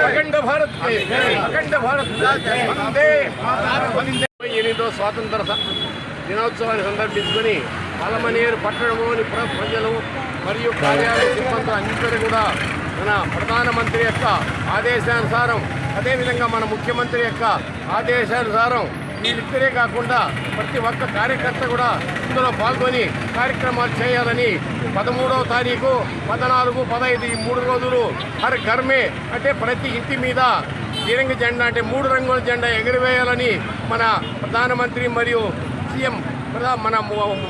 అఖండ భారత్ అఖండ భారత్ వందే ఎనిమిదో స్వాతంత్ర దినోత్సవాన్ని సందర్భించుకొని పలమనేరు పట్టణంలోని ప్రజలు మరియు కార్యాలయ సిబ్బంది అందరూ కూడా మన ప్రధానమంత్రి యొక్క ఆదేశానుసారం అదేవిధంగా మన ముఖ్యమంత్రి యొక్క ఆదేశానుసారం వీళ్ళిద్దరే కాకుండా ప్రతి ఒక్క కార్యకర్త కూడా ఇందులో పాల్గొని కార్యక్రమాలు చేయాలని పదమూడవ తారీఖు పద్నాలుగు పదహైదు ఈ మూడు రోజులు హర్ ఘర్మే అంటే ప్రతి ఇంటి మీద తిరంగ జెండా అంటే మూడు రంగుల జెండా ఎగురవేయాలని మన ప్రధానమంత్రి మరియు సీఎం ప్రధా- మన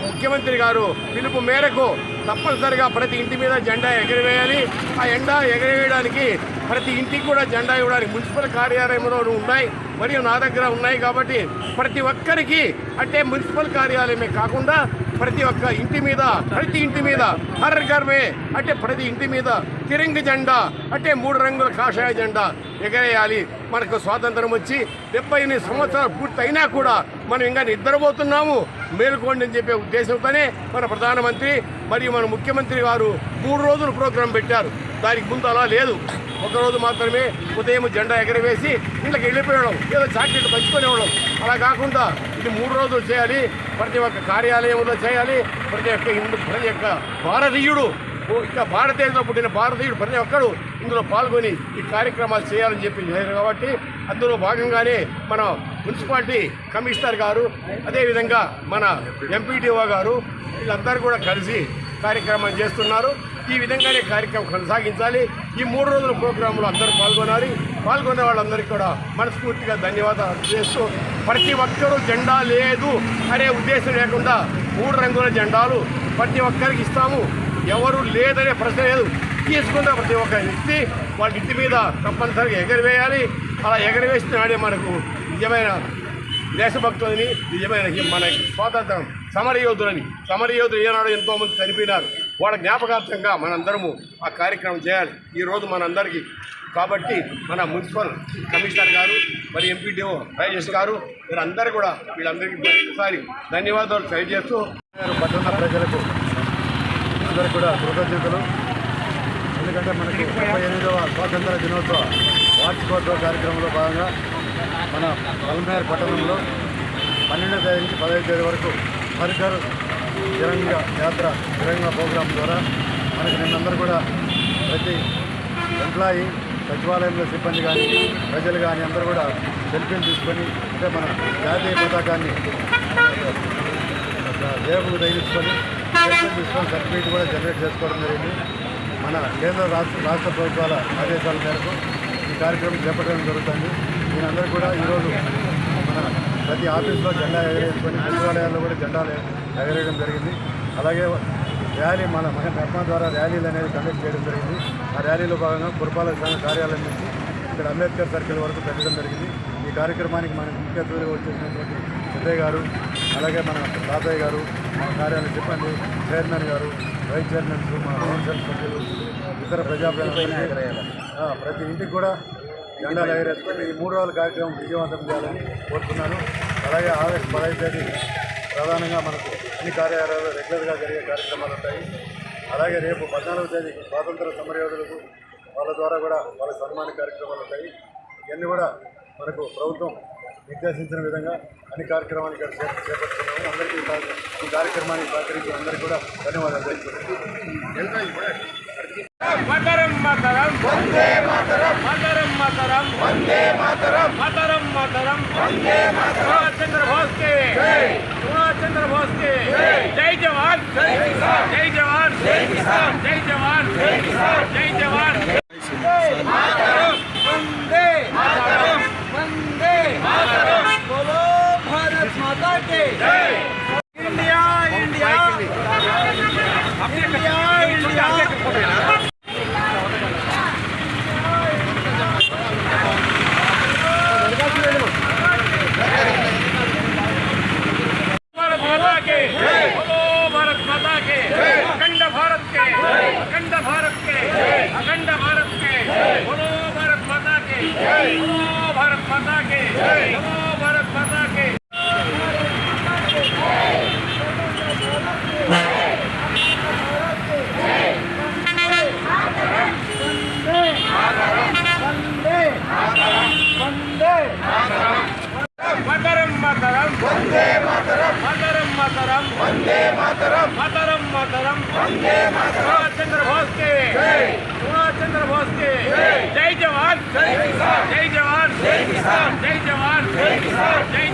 ముఖ్యమంత్రి గారు పిలుపు మేరకు తప్పనిసరిగా ప్రతి ఇంటి మీద జెండా ఎగరవేయాలి. ఆ ఎండా ఎగరవేయడానికి ప్రతి ఇంటికి కూడా జెండా ఇవ్వడానికి మున్సిపల్ కార్యాలయంలో ఉన్నాయి. మరియు నా దగ్గర ఉన్నాయి కాబట్టి ప్రతి ఒక్కరికి అంటే మున్సిపల్ కార్యాలయమే కాకుండా ప్రతి ఒక్క ఇంటి మీద ప్రతి ఇంటి మీద హర్ గర్వే అంటే ప్రతి ఇంటి మీద తిరంగ జెండా అంటే మూడు రంగుల కాషాయ జెండా ఎగరేయాలి. మనకు స్వాతంత్రం వచ్చి డెబ్బై ఎనిమిది సంవత్సరాలు పూర్తయినా కూడా మనం ఇంకా నిద్రపోతున్నాము. మేలుకోండి అని చెప్పే ఉద్దేశంతోనే మన ప్రధానమంత్రి మరియు మన ముఖ్యమంత్రి గారు మూడు రోజులు ప్రోగ్రాం పెట్టారు. దానికి ముందు అలా లేదు. ఒకరోజు మాత్రమే ఉదయం జెండా ఎగరవేసి ఇళ్ళకి వెళ్ళిపోయడం ఏదో చాక్లెట్ పంచుకునేవడం. అలా కాకుండా ఇది మూడు రోజులు చేయాలి. ప్రతి ఒక్క కార్యాలయంలో చేయాలి. ప్రతి ఒక్క హిందూ ప్రతి ఒక్క భారతీయుడు ఇంకా భారతదేశంలో పుట్టిన భారతీయుడు ప్రతి ఒక్కడు ఇందులో పాల్గొని ఈ కార్యక్రమాలు చేయాలని చెప్పి కాబట్టి అందులో భాగంగానే మన మున్సిపాలిటీ కమిషనర్ గారు అదేవిధంగా మన ఎంపీటీఓ గారు వీళ్ళందరూ కూడా కలిసి కార్యక్రమం చేస్తున్నారు. ఈ విధంగానే కార్యక్రమం కొనసాగించాలి. ఈ మూడు రోజుల ప్రోగ్రాంలో అందరూ పాల్గొనాలి. పాల్గొనే వాళ్ళందరికీ కూడా మనస్ఫూర్తిగా ధన్యవాదాలు చేస్తూ ప్రతి ఒక్కరూ జెండా లేదు అనే ఉద్దేశం లేకుండా మూడు రంగుల జెండాలు ప్రతి ఒక్కరికి ఇస్తాము. ఎవరు లేదనే ప్రశ్న లేదు. తీసుకున్న ప్రతి ఒక్క వ్యక్తి వాళ్ళ ఇంటి మీద తప్పనిసరిగా ఎగరవేయాలి. అలా ఎగరవేసిన నాడే మనకు నిజమైన దేశభక్తులని నిజమైన మన స్వాతంత్రం సమరయోధులని సమరయోధులు ఏనాడు ఎంతోమంది చనిపోయినారు. వాళ్ళ జ్ఞాపకార్థంగా మనందరము ఆ కార్యక్రమం చేయాలి. ఈరోజు మనందరికీ. కాబట్టి మన మున్సిపల్ కమిషనర్ గారు మరి ఎంపీడీఓ రాజేష్ గారు వీరందరూ కూడా వీళ్ళందరికీ ఒకసారి ధన్యవాదాలు తెలియజేస్తూ పట్టణ ప్రజలకు అందరూ కూడా కృతజ్ఞతలు. ఎందుకంటే మనకి ముప్పై ఎనిమిదవ స్వాతంత్ర దినోత్సవ వార్షికోత్సవ కార్యక్రమంలో భాగంగా మన పల్మేర్ పట్టణంలో పన్నెండవ తేదీ నుంచి పదహైదు తేదీ వరకు హరికర్ తిరంగ యాత్ర తిరంగ ప్రోగ్రాం ద్వారా మనకి నిన్నందరూ కూడా ప్రతి ఎంప్లాయీ సచివాలయంలో సిబ్బంది కానీ ప్రజలు కానీ అందరూ కూడా సెల్ఫీలు తీసుకొని అంటే మన జాతీయ పతాకాన్ని రేపుకు తగిలించుకొని సెల్ఫీలు తీసుకొని సర్టిఫికేట్ కూడా జనరేట్ చేసుకోవడం జరిగింది. మన కేంద్ర రాష్ట్ర రాష్ట్ర ప్రభుత్వాల ఆదేశాల మేరకు ఈ కార్యక్రమం చేపట్టడం జరుగుతుంది. దీనందరూ కూడా ఈరోజు ప్రతి ఆఫీస్లో జెండా ఎగరేసుకొని సచివాలయాల్లో కూడా జెండాలు ఎగరేయడం జరిగింది. అలాగే ర్యాలీ మన మన ద్వారా ర్యాలీలు అనేది కండక్ట్ చేయడం జరిగింది. ఆ ర్యాలీలో భాగంగా పురపాలక సంఘ కార్యాలయం నుంచి ఇక్కడ అంబేద్కర్ సర్కిల్ వరకు పెట్టడం జరిగింది. ఈ కార్యక్రమానికి మన ముఖ్య అతిథులుగా వచ్చేసినటువంటి సిద్ధయ్య గారు అలాగే మన తాతయ్య గారు మా కార్యాలయ సిబ్బంది చైర్మన్ గారు వైస్ చైర్మన్స్ మా కౌన్సిల్ సభ్యులు ఇతర ప్రజాప్రతినిధులు. ప్రతి ఇంటికి కూడా జెండాలు ఎగరేసుకొని ఈ మూడు రోజుల కార్యక్రమం విజయవంతం చేయాలని కోరుతున్నాను. అలాగే ఆగస్టు పదహైదు తేదీ ప్రధానంగా మనకు అన్ని కార్యాలయాలు రెగ్యులర్గా జరిగే కార్యక్రమాలు ఉంటాయి. అలాగే రేపు పద్నాలుగో తేదీ స్వాతంత్ర సమరయోధులకు వాళ్ళ ద్వారా కూడా వాళ్ళ సన్మాన కార్యక్రమాలు ఉంటాయి. ఇవన్నీ కూడా మనకు ప్రభుత్వం నిర్దేశించిన విధంగా అన్ని కార్యక్రమాలు ఇక్కడ చేపడుతున్నాము. అందరికీ ఈ కార్య- కార్యక్రమానికి సహకరించిన అందరికీ కూడా ధన్యవాదాలు తెలుపుతున్నాను மதரம் மதரம் வந்தே மதரம் மதரம் மதரம் வந்தே மதரம் மதரம் மதரம் வந்தே மதரம் சந்திரபோஸ் भारत माता के भारत माता वंदे मातरम मातरम मातरम वंदे चंद्र बोस के। चंद्र बोस के। जय जवान। जय। Take